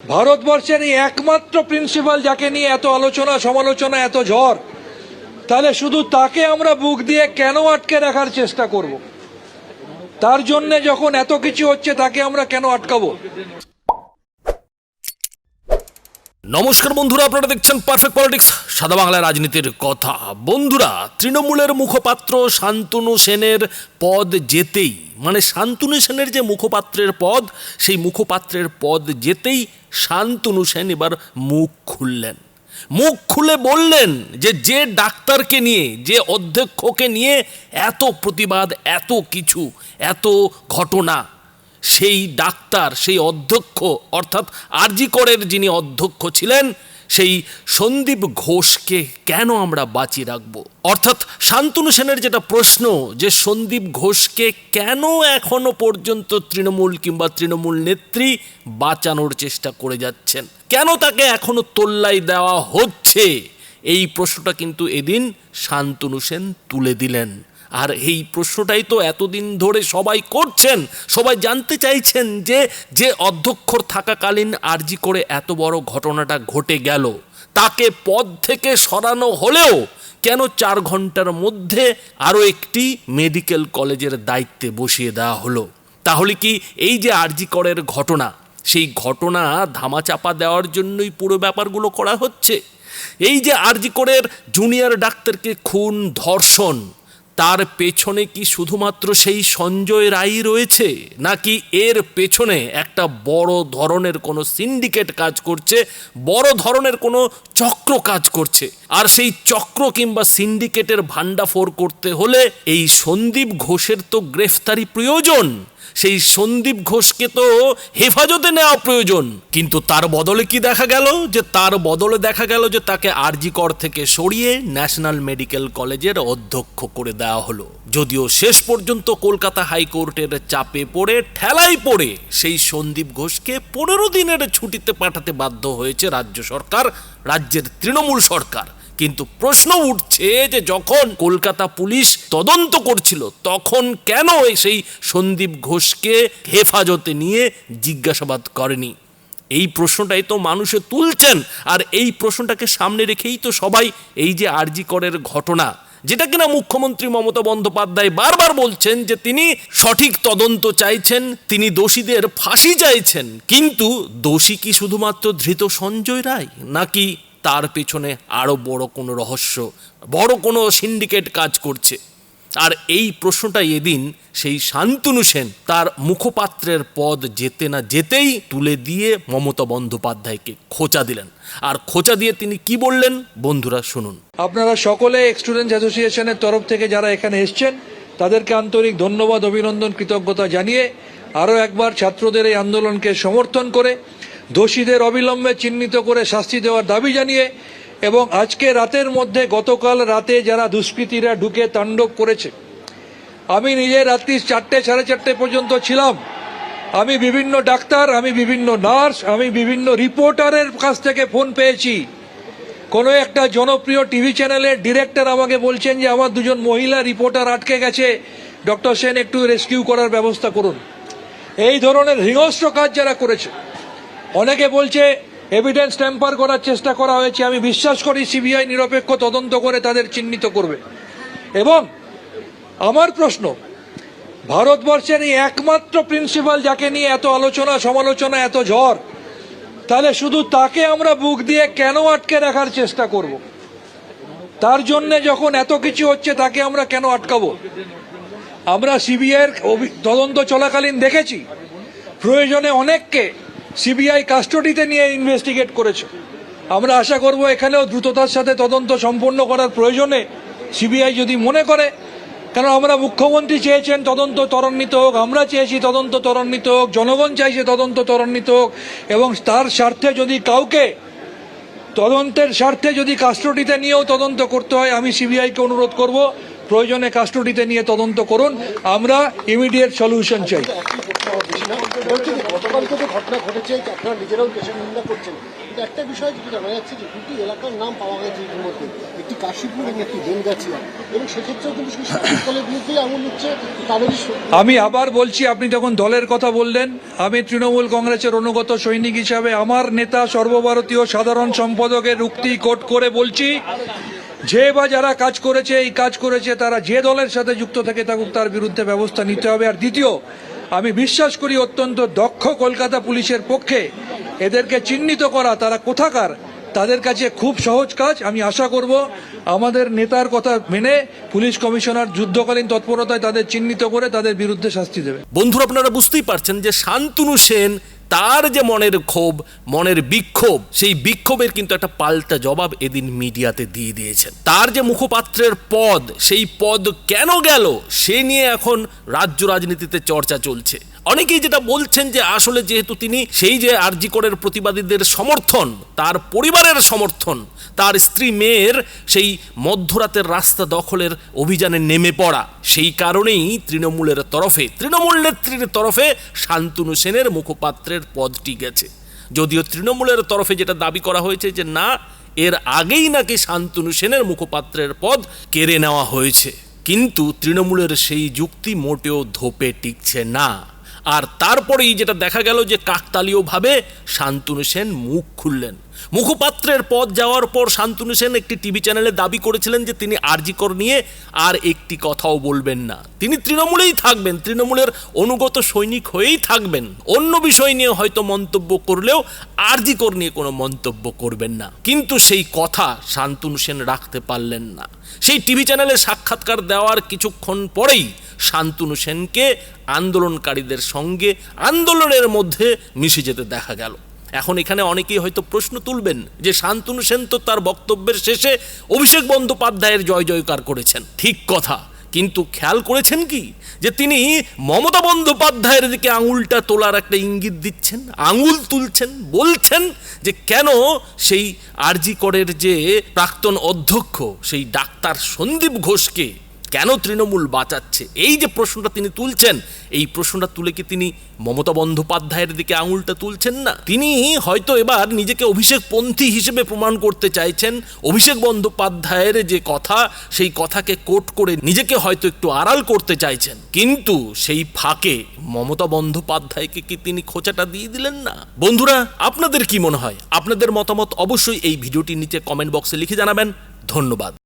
ভারতবর্ষের এই একমাত্র প্রিন্সিপাল যাকে নিয়ে এত আলোচনা, সমালোচনা, এত ঝড়, তাহলে শুধু তাকে আমরা বুক দিয়ে কেন আটকে রাখার চেষ্টা করব? তার জন্য যখন এত কিছু হচ্ছে, তাকে আমরা কেন আটকাবো? নমস্কার বন্ধুরা, আপনারা দেখছেন পারফেক্ট পলিটিক্স সাদা বাংলা রাজনীতির কথা। বন্ধুরা, তৃণমূলের মুখপাত্র শান্তনু সেনের পদ যেতেই মানে শান্তনু সেনের যে মুখপাত্রের পদ, সেই মুখপাত্রের পদ যেতেই শান্তনু সেন এবার মুখ খুললেন। মুখ খুলে বললেন যে যে ডাক্তারকে নিয়ে, যে অধ্যক্ষকে নিয়ে এত প্রতিবাদ, এত কিছু, এত ঘটনা সেই ডাক্তার, সেই অধ্যক্ষ, অর্থাৎ আরজিকরের যিনি অধ্যক্ষ ছিলেন, সেই সন্দীপ ঘোষকে কেন আমরা বাঁচিয়ে রাখব? অর্থাৎ শান্তনু সেনের যেটা প্রশ্ন, যে সন্দীপ ঘোষকে কেন এখনও পর্যন্ত তৃণমূল কিংবা তৃণমূল নেত্রী বাঁচানোর চেষ্টা করে যাচ্ছেন? কেন তাকে এখনও তোল্লাই দেওয়া হচ্ছে? এই প্রশ্নটা কিন্তু এদিন শান্তনু সেন তুলে দিলেন। আর এই প্রশ্নটাই তো এতদিন ধরে সবাই করছেন, সবাই জানতে চাইছেন যে যে অধ্যক্ষর থাকাকালীন আরজি করে এত বড় ঘটনাটা ঘটে গেল, তাকে পদ থেকে সরানো হলেও কেন চার ঘণ্টার মধ্যে আরও একটি মেডিকেল কলেজের দায়িত্বে বসিয়ে দেওয়া হলো? তাহলে কি এই যে আরজি করের ঘটনা, সেই ঘটনা ধামাচাপা দেওয়ার জন্যই পুরো ব্যাপারগুলো করা হচ্ছে? এই যে আরজি করের জুনিয়র ডাক্তারকে খুন, ধর্ষণ তার পেছনে কি শুধুমাত্র সেই সঞ্জয় রাই রয়েছে, নাকি এর পেছনে একটা বড় ধরনের কোনো সিন্ডিকেট কাজ করছে, বড় ধরনের কোনো চক্র কাজ করছে? আর সেই চক্র কিংবা সিন্ডিকেটের ভান্ডাফোর করতে হলে এই সন্দীপ ঘোষের তো গ্রেফতারি প্রয়োজন। সেই সন্দীপ ঘোষকে তো হেফাজতে নেওয়া প্রয়োজন। কিন্তু তার বদলে কি দেখা গেল? যে তার বদলে দেখা গেল যে তাকে আরজি কর থেকে সরিয়ে ন্যাশনাল মেডিকেল কলেজের অধ্যক্ষ করে দেওয়া হলো। যদিও শেষ পর্যন্ত কলকাতা হাইকোর্টের চাপে পড়ে ঠেলাই পড়ে সেই সন্দীপ ঘোষকে পনেরো দিনের ছুটিতে পাঠাতে বাধ্য হয়েছে রাজ্য সরকার, রাজ্যের তৃণমূল সরকার। কিন্তু প্রশ্ন উঠছে যে যখন কলকাতা পুলিশ তদন্ত করছিল, তখন কেন সেই সন্দীপ ঘোষকে হেফাজতে নিয়ে জিজ্ঞাসাবাদ করেনি? এই প্রশ্নটাই তো মানুষে তুলছেন, আর এই প্রশ্নটাকে সামনে রেখেই তো সবাই এই যে আরজি করের ঘটনা, যেটা কিনা মুখ্যমন্ত্রী মমতা বন্দ্যোপাধ্যায় বারবার বলছেন যে তিনি সঠিক তদন্ত চাইছেন, তিনি দোষীদের ফাঁসি চাইছেন, কিন্তু দোষী কি শুধুমাত্র ধৃত সঞ্জয় রায়, নাকি তার পেছনে আরও বড় কোনো রহস্য, বড় কোনো সিন্ডিকেট কাজ করছে। আর এই প্রশ্নটাই এদিন সেই শান্তনু সেন তার মুখপাত্রের পদ যেতে না যেতেই তুলে দিয়ে মমতা বন্দ্যোপাধ্যায়কে খোঁচা দিলেন। আর খোঁচা দিয়ে তিনি কি বললেন বন্ধুরা শুনুন। আপনারা সকলে স্টুডেন্টস অ্যাসোসিয়েশনের তরফ থেকে যারা এখানে এসছেন, তাদেরকে আন্তরিক ধন্যবাদ, অভিনন্দন, কৃতজ্ঞতা জানিয়ে আরও একবার ছাত্রদের এই আন্দোলনকে সমর্থন করে দোষীদের অবিলম্বে চিহ্নিত করে শাস্তি দেওয়ার দাবি জানিয়ে এবং আজকে রাতের মধ্যে গতকাল রাতে যারা দুষ্কৃতীরা ঢুকে তাণ্ডব করেছে। আমি নিজে রাত্রি চারটে, সাড়ে চারটে পর্যন্ত ছিলাম। আমি বিভিন্ন ডাক্তার, আমি বিভিন্ন নার্স, আমি বিভিন্ন রিপোর্টারের কাছ থেকে ফোন পেয়েছি। কোনো একটা জনপ্রিয় টিভি চ্যানেলের ডিরেক্টর আমাকে বলছেন যে আমার দুজন মহিলা রিপোর্টার আটকে গেছে। ডক্টর সেন একটু রেস্কিউ করার ব্যবস্থা করুন। এই ধরনের হিংস্র কাজ যারা করেছে অনেকে বলছে এভিডেন্স ট্যাম্পার করার চেষ্টা করা হয়েছে। আমি বিশ্বাস করি সিবিআই নিরপেক্ষ তদন্ত করে তাদের চিহ্নিত করবে। এবং আমার প্রশ্ন, ভারতবর্ষের এই একমাত্র প্রিন্সিপাল যাকে নিয়ে এত আলোচনা, সমালোচনা, এত ঝড়, তাহলে শুধু তাকে আমরা বুক দিয়ে কেন আটকে রাখার চেষ্টা করব? তার জন্য যখন এত কিছু হচ্ছে, তাকে আমরা কেন আটকাবো? আমরা সিবিআইয়ের তদন্ত চলাকালীন দেখেছি, প্রয়োজনে অনেককে সিবিআই কাস্টডিতে নিয়ে ইনভেস্টিগেট করেছে। আমরা আশা করব এখানেও দ্রুততার সাথে তদন্ত সম্পন্ন করার প্রয়োজনে সিবিআই যদি মনে করে কারণ আমরা মুখ্যমন্ত্রী চেয়েছেন তদন্ত ত্বরান্বিত হোক, আমরা চেয়েছি তদন্ত ত্বরান্বিত হোক, জনগণ চাইছে তদন্ত ত্বরান্বিত হোক, এবং তার স্বার্থে যদি কাউকে, তদন্তের স্বার্থে যদি কাস্টডিতে নিয়েও তদন্ত করতে হয়, আমি সিবিআইকে অনুরোধ করব, প্রয়োজনে কাস্টডিতে নিয়ে তদন্ত করুন। আমরা ইমিডিয়েট সলিউশন চাই। না বলছি যে গতকালকে যে ঘটনা ঘটেছে আপনারা নিজেরাও দেশের নিন্দা করছেন। কিন্তু একটা বিষয় যেটা জানা যাচ্ছে যে দুটি এলাকার নাম পাওয়া গেছে ইতিমধ্যে। একটি কাশীপুর এবং একটি বেলগাছিয়া। এবং সেক্ষেত্রেও কিন্তু দলের বিরুদ্ধেই আঙুল উঠছে তাদেরই আমি আবার বলছি, আপনি যখন দলের কথা বললেন, আমি তৃণমূল কংগ্রেসের অনুগত সৈনিক হিসাবে আমার নেতা সর্বভারতীয় সাধারণ সম্পাদকের উক্তি কোট করে বলছি, যে বা যারা কাজ করেছে, এই কাজ করেছে, তারা যে দলের সাথে যুক্ত থেকে থাকুক, তার বিরুদ্ধে ব্যবস্থা নিতে হবে। আর দ্বিতীয় আমি বিশ্বাস করি অত্যন্ত দক্ষ কলকাতা পুলিশের পক্ষে। এদেরকে চিহ্নিত করা, তারা কোথাকার, তাদের কাছে খুব সহজ কাজ, আমি আশা করব আমাদের নেতার কথা মেনে পুলিশ কমিশনার যুদ্ধকালীন তৎপরতায় তাদের চিহ্নিত করে তাদের বিরুদ্ধে শাস্তি দেবে। বন্ধুরা, আপনারা বুঝতেই পারছেন যে শান্তনু সেন তার যে মনের ক্ষোভ, মনের বিক্ষোভ, সেই বিক্ষোভের কিন্তু একটা পাল্টা জবাব এদিন মিডিয়াতে দিয়ে দিয়েছেন। তার যে মুখপাত্রের পদ, সেই পদ কেন গেল, সে নিয়ে এখন রাজ্য রাজনীতিতে চর্চা চলছে। অনেকেই যেটা বলছেন যে আসলে যেহেতু তিনি সেই যে আরজিকরের প্রতিবাদীদের সমর্থন, তার পরিবারের সমর্থন, তার স্ত্রী মেয়ের সেই মধ্যরাতের রাস্তা দখলের অভিযানে নেমে পড়া, সেই কারণেই তৃণমূলের তরফে, তৃণমূল নেত্রীর তরফে শান্তনু সেনের মুখপাত্রের পদটি গেছে। যদিও তৃণমূলের তরফে যেটা দাবি করা হয়েছে যে না, এর আগেই নাকি শান্তনু সেনের মুখপাত্রের পদ কেড়ে নেওয়া হয়েছে। কিন্তু তৃণমূলের সেই যুক্তি মোটেও ধোপে টিকছে না। আর তারপরেই যেটা দেখা গেল যে কাকতালীয়ভাবে শান্তনু সেন মুখ খুললেন। মুখপাত্রের পদ যাওয়ার পর শান্তনু সেন একটি টিভি চ্যানেলে দাবি করেছিলেন যে তিনি আরজিকর নিয়ে আর একটি কথাও বলবেন না। তিনি তৃণমূলেই থাকবেন, তৃণমূলের অনুগত সৈনিক হয়েই থাকবেন। অন্য বিষয় নিয়ে হয়তো মন্তব্য করলেও আরজিকর নিয়ে কোনো মন্তব্য করবেন না। কিন্তু সেই কথা শান্তনু সেন রাখতে পারলেন না। সেই টিভি চ্যানেলে সাক্ষাৎকার দেওয়ার কিছুক্ষণ পরেই শান্তনু সেনকে আন্দোলনকারীদের সঙ্গে আন্দোলনের মধ্যে মিশে যেতে দেখা গেল। এখন এখানে অনেকেই হয়তো প্রশ্ন তুলবেন যে শান্তনু সেন তো তার বক্তব্যের শেষে অভিষেক বন্দ্যোপাধ্যায়ের জয় জয়কার করেছেন। ঠিক কথা। কিন্তু খেয়াল করেছেন কি? যে তিনি মমতা বন্দ্যোপাধ্যায়ের দিকে আঙুলটা তোলার একটা ইঙ্গিত দিচ্ছেন, আঙুল তুলছেন, বলছেন যে কেন সেই আরজি করের যে প্রাক্তন অধ্যক্ষ, সেই ডাক্তার সন্দীপ ঘোষকে কেন তৃণমূল বাঁচাচ্ছে? এই যে প্রশ্নটা তিনি তুলছেন, এই প্রশ্নটা তুলে কি তিনি মমতা বন্দ্যোপাধ্যায়ের দিকে আঙুলটা তুলছেন না? তিনি হয়তো এবার নিজেকে অভিষেক পন্থী হিসেবে প্রমাণ করতে চাইছেন। অভিষেক বন্দ্যোপাধ্যায়ের যে কথা, সেই কথাকে কোট করে নিজেকে হয়তো একটু আড়াল করতে চাইছেন। কিন্তু সেই ফাঁকে মমতা বন্দ্যোপাধ্যায়কে কি তিনি খোঁচাটা দিয়ে দিলেন না? বন্ধুরা, আপনাদের কি মনে হয়? আপনাদের মতামত অবশ্যই এই ভিডিওটির নিচে কমেন্ট বক্সে লিখে জানাবেন। ধন্যবাদ।